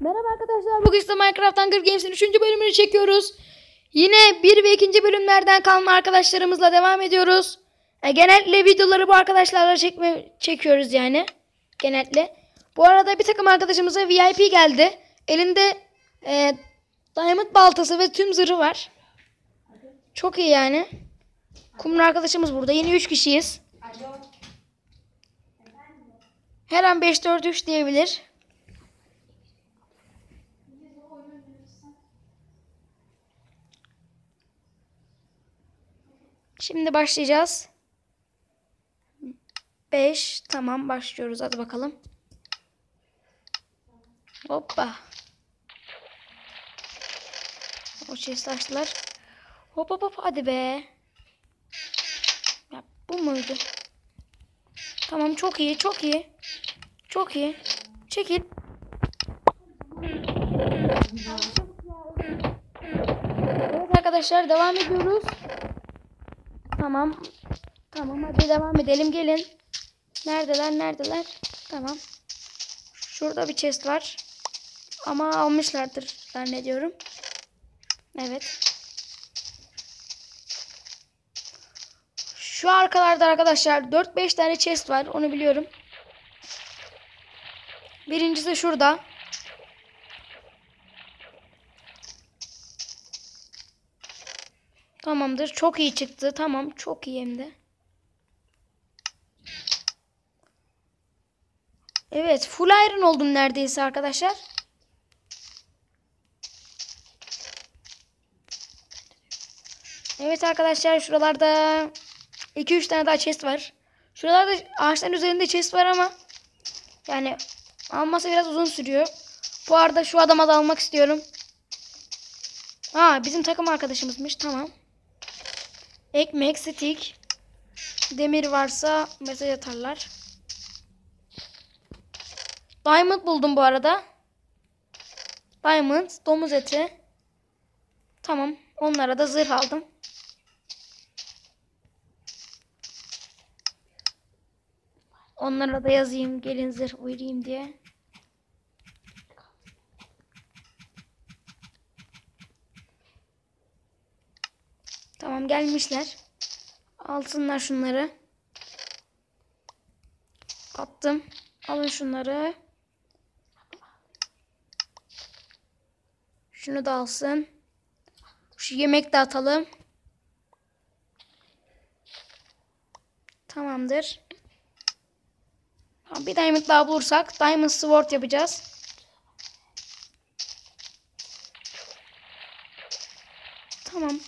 Merhaba arkadaşlar. Bugün size Minecraft Hunger Games'in 3. bölümünü çekiyoruz. Yine 1 ve 2. bölümlerden kalma arkadaşlarımızla devam ediyoruz. E, genellikle videoları bu arkadaşlarla çekme, çekiyoruz yani. Genellikle. Bu arada bir takım arkadaşımıza VIP geldi. Elinde e, diamond baltası ve tüm zırhı var. Çok iyi yani. Kumru arkadaşımız burada. Yeni 3 kişiyiz. Her an 5-4-3 diyebilir. Şimdi başlayacağız. 5 tamam başlıyoruz hadi bakalım. Hoppa. O chest açtılar. Hop hop hop hadi be. Ya bu muydu? Tamam çok iyi çok iyi. Çok iyi. Çekil. Evet arkadaşlar devam ediyoruz. Tamam. Tamam hadi devam edelim gelin. Neredeler neredeler? Tamam. Şurada bir chest var. Ama almışlardır zannediyorum. Evet. Şu arkalarda arkadaşlar 4-5 tane chest var. Onu biliyorum. Birincisi şurada. Tamamdır. Çok iyi çıktı. Tamam. Çok iyi hem de. Evet. Full iron oldum neredeyse arkadaşlar. Evet arkadaşlar şuralarda 2-3 tane daha chest var. Şuralarda ağaçların üzerinde chest var ama yani alması biraz uzun sürüyor. Bu arada şu adama da almak istiyorum. Aa bizim takım arkadaşımızmış. Tamam. Ekmek, stick, demir varsa mesaj atarlar. Diamond buldum bu arada. Diamond, domuz eti. Tamam. Onlara da zırh aldım. Onlara da yazayım. Gelin zırh uyurayım diye. Tamam gelmişler. Alsınlar şunları. Attım. Alın şunları. Şunu da alsın. Şu yemek de atalım. Tamamdır. Bir diamond daha bulursak diamond sword yapacağız. Tamam.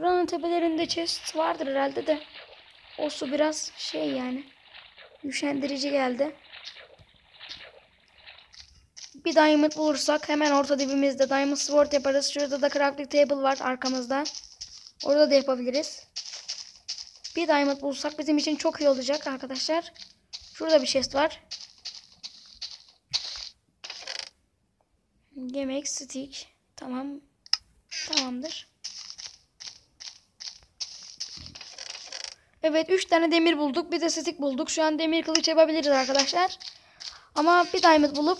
Buranın tepelerinde chest vardır herhalde de. O su biraz şey yani. Üşendirici geldi. Bir diamond bulursak hemen orta dibimizde diamond sword yaparız. Şurada da crafting table var arkamızda. Orada da yapabiliriz. Bir diamond bulursak bizim için çok iyi olacak arkadaşlar. Şurada bir chest var. Yemek, stick. Tamam. Tamamdır. Evet 3 tane demir bulduk. Bir de stick bulduk. Şu an demir kılıç yapabiliriz arkadaşlar. Ama bir diamond bulup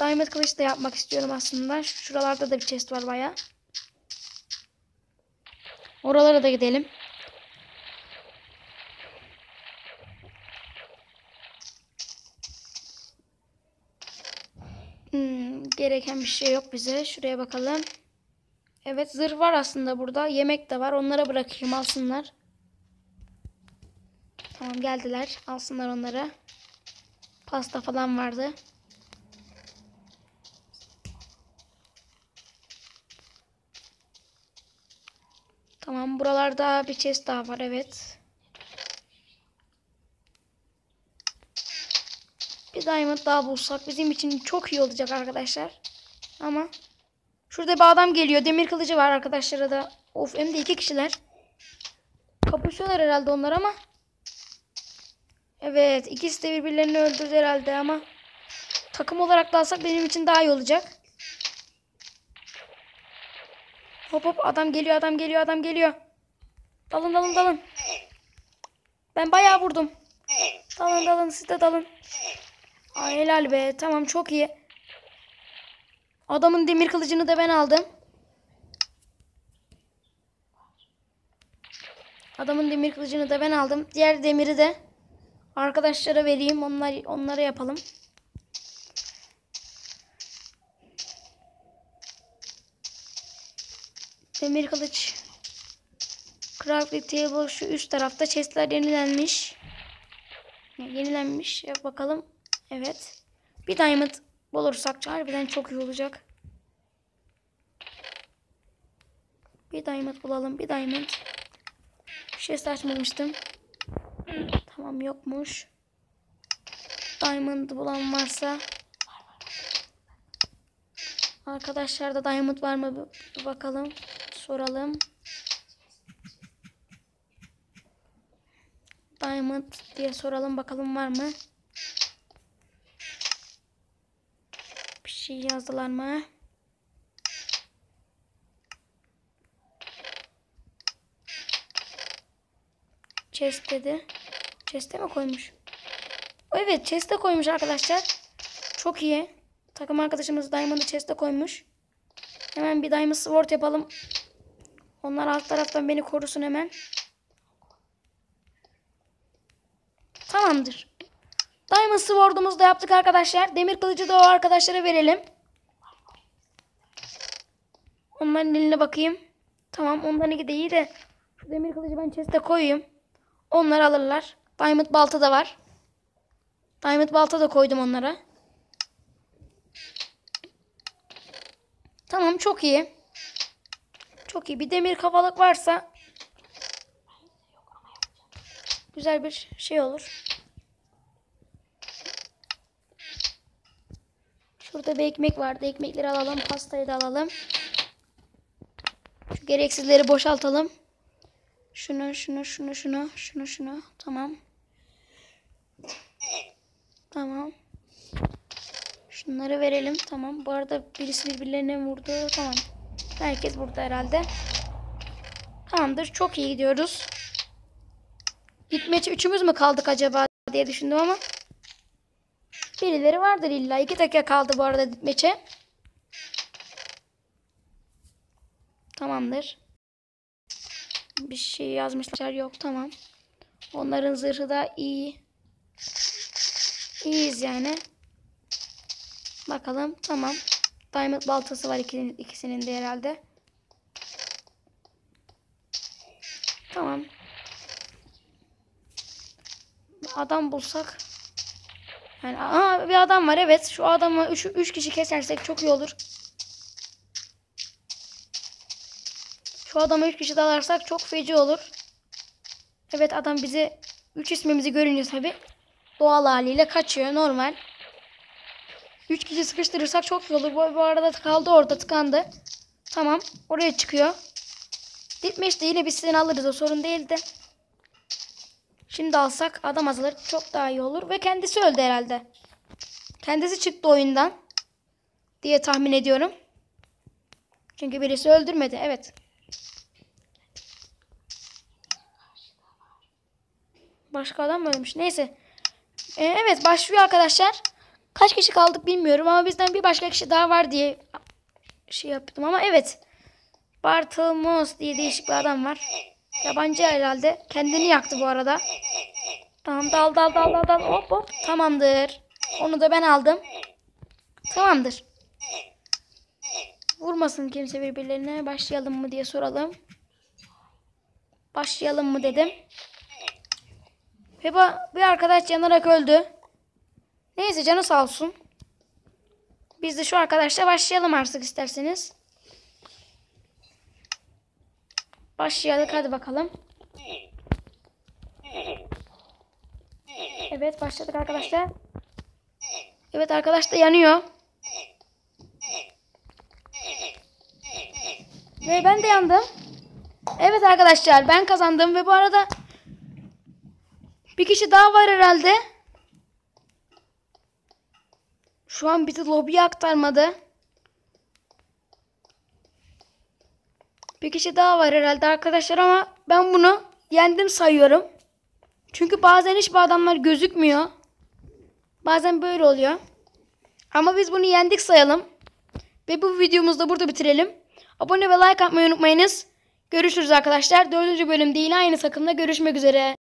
diamond kılıç da yapmak istiyorum aslında. Şuralarda da bir chest var baya. Oralara da gidelim. Hmm, gereken bir şey yok bize. Şuraya bakalım. Evet zırh var aslında burada. Yemek de var. Onlara bırakayım alsınlar. Tamam geldiler. Alsınlar onları. Pasta falan vardı. Tamam buralarda bir chest daha var evet. Bir diamond daha bulsak bizim için çok iyi olacak arkadaşlar. Ama şurada bir adam geliyor. Demir kılıcı var arkadaşlara da. Of hem de iki kişiler. Kapışıyorlar herhalde onlar ama. Evet ikisi de birbirlerini öldürdü herhalde ama. Takım olarak da alsak benim için daha iyi olacak. Hop hop adam geliyor adam geliyor adam geliyor. Dalın dalın dalın. Ben bayağı vurdum. Dalın dalın siz de dalın. Ay helal be. Tamam çok iyi. Adamın demir kılıcını da ben aldım. Adamın demir kılıcını da ben aldım. Diğer demiri de arkadaşlara vereyim. Onlar onlara yapalım. Demir kılıç. Crafting table şu üst tarafta. Chestler yenilenmiş. Yenilenmiş. Yap bakalım. Evet. Bir diamond bulursak harbiden çok iyi olacak. Bir diamond bulalım. Bir diamond. Chest açmamıştım. Tamam yokmuş. Diamond bulan varsa. Arkadaşlarda diamond var mı? Bir bakalım. Soralım. Diamond diye soralım bakalım var mı? Bir şey yazdılar mı? Chest dedi. Chest'e mi koymuş? Evet chest'e koymuş arkadaşlar. Çok iyi. Takım arkadaşımız Diamond'ı chest'e koymuş. Hemen bir Diamond Sword yapalım. Onlar alt taraftan beni korusun hemen. Tamamdır. Diamond Sword'umuzu da yaptık arkadaşlar. Demir kılıcı da o arkadaşlara verelim. Onların eline bakayım. Tamam onların de iyi de şu demir kılıcı ben chest'e koyayım. Onlar alırlar. Diamond balta da var. Diamond balta da koydum onlara. Tamam çok iyi. Çok iyi. Bir demir kafalık varsa güzel bir şey olur. Şurada bir ekmek vardı. Ekmekleri alalım. Pastayı da alalım. Şu gereksizleri boşaltalım. Şunu, şunu, şunu, şunu, şunu, şunu. Tamam. Tamam. Şunları verelim. Tamam. Bu arada birisi birbirlerine vurdu. Tamam. Herkes burada herhalde. Tamamdır. Çok iyi gidiyoruz. Gitmece üçümüz mü kaldık acaba diye düşündüm ama. Birileri vardır illa. İki dakika kaldı bu arada gitmece. Tamamdır. Bir şey yazmışlar. Yok tamam. Onların zırhı da iyi. İyiyiz yani. Bakalım. Tamam. Diamond baltası var ikisinin, ikisinin de herhalde. Tamam. Adam bulsak. Yani aa, bir adam var evet. Şu adamı 3 3 kişi kesersek çok iyi olur. Şu adamı 3 kişi dalarsak çok feci olur. Evet adam bizi 3 ismimizi görünce tabi doğal haliyle kaçıyor normal. 3 kişi sıkıştırırsak çok iyi olur. Bu, bu arada kaldı orada tıkandı. Tamam oraya çıkıyor. Ditmeş de yine biz seni alırız o sorun değildi. Şimdi alsak adam azalır çok daha iyi olur. Ve kendisi öldü herhalde. Kendisi çıktı oyundan. Diye tahmin ediyorum. Çünkü birisi öldürmedi. Evet. Başka adam mı ölmüş? Neyse. Ee, evet başlıyor arkadaşlar. Kaç kişi kaldık bilmiyorum ama bizden bir başka kişi daha var diye şey yaptım ama evet. Bartılmos diye değişik bir adam var. Yabancı herhalde. Kendini yaktı bu arada. Tamam dal dal dal dal dal hop hop. Tamamdır. Onu da ben aldım. Tamamdır. Vurmasın kimse birbirlerine. Başlayalım mı diye soralım. Başlayalım mı dedim. Ve bir arkadaş yanarak öldü. Neyse canı sağ olsun. Biz de şu arkadaşla başlayalım artık isterseniz. Başlayalım hadi bakalım. Evet başladık arkadaşlar. Evet arkadaş da yanıyor. Ve ben de yandım. Evet arkadaşlar ben kazandım ve bu arada bir kişi daha var herhalde. Şu an bizi lobiye aktarmadı. Bir kişi daha var herhalde arkadaşlar ama ben bunu yendim sayıyorum. Çünkü bazen hiç bu adamlar gözükmüyor. Bazen böyle oluyor. Ama biz bunu yendik sayalım. Ve bu videomuzu da burada bitirelim. Abone ve like atmayı unutmayınız. Görüşürüz arkadaşlar. Dördüncü bölümde yine aynı takımda görüşmek üzere.